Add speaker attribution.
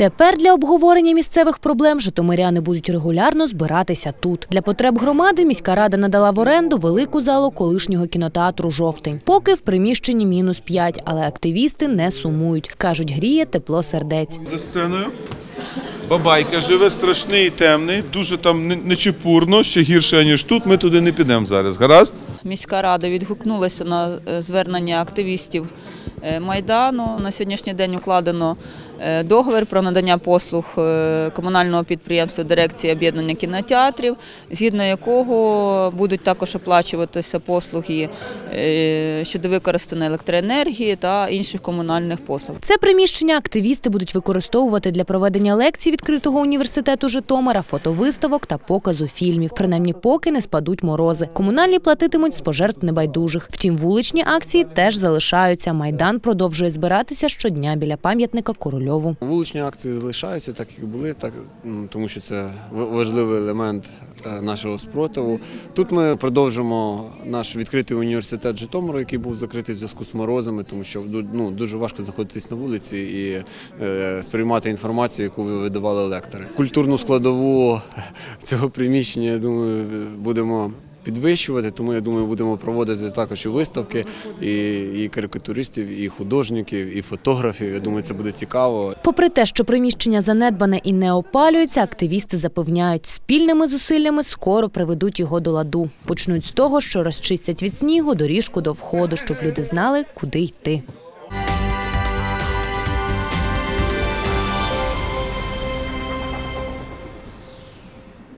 Speaker 1: Тепер для обговорення місцевих проблем житомиряни будуть регулярно збиратися тут. Для потреб громади міська рада надала в оренду велику залу колишнього кінотеатру Жовтень. Поки в приміщенні мінус 5, але активісти не сумують. кажуть, гріє тепло сердець.
Speaker 2: За сценою бабайка живе страшний і темний, дуже там нечепурно, ще гірше, ніж тут. Ми туди не підемо зараз. Гаразд?
Speaker 3: Міська рада відгукнулася на е, звернення активістів Майдану. На сьогоднішній день укладено е, договір про надання послуг е, комунального підприємства Дирекції об'єднання кінотеатрів, згідно якого будуть також оплачуватися послуги е, щодо використання електроенергії та інших комунальних послуг.
Speaker 1: Це приміщення активісти будуть використовувати для проведення лекцій відкритого університету Житомира, фотовиставок та показу фільмів. Принаймні, поки не спадуть морози. Комунальні платитимуть з пожертв небайдужих. Втім, вуличні акції теж залишаються. Майдан продовжує збиратися щодня біля пам'ятника Корольову.
Speaker 4: Вуличні акції залишаються так, як були, так тому що це важливий елемент е, нашого спротиву. Тут ми продовжимо наш відкритий університет Житомиру, який був закритий в зв'язку з морозами, тому що ну, дуже важко знаходитись на вулиці і е, сприймати інформацію, яку ви видавали лектори. Культурну складову цього приміщення, я думаю, будемо. Підвищувати, тому я думаю, будемо проводити також і виставки, і, і карикатуристів, і художників, і фотографів. Я думаю, це буде цікаво.
Speaker 1: Попри те, що приміщення занедбане і не опалюється, активісти запевняють, спільними зусиллями скоро приведуть його до ладу. Почнуть з того, що розчистять від снігу доріжку до входу, щоб люди знали, куди йти.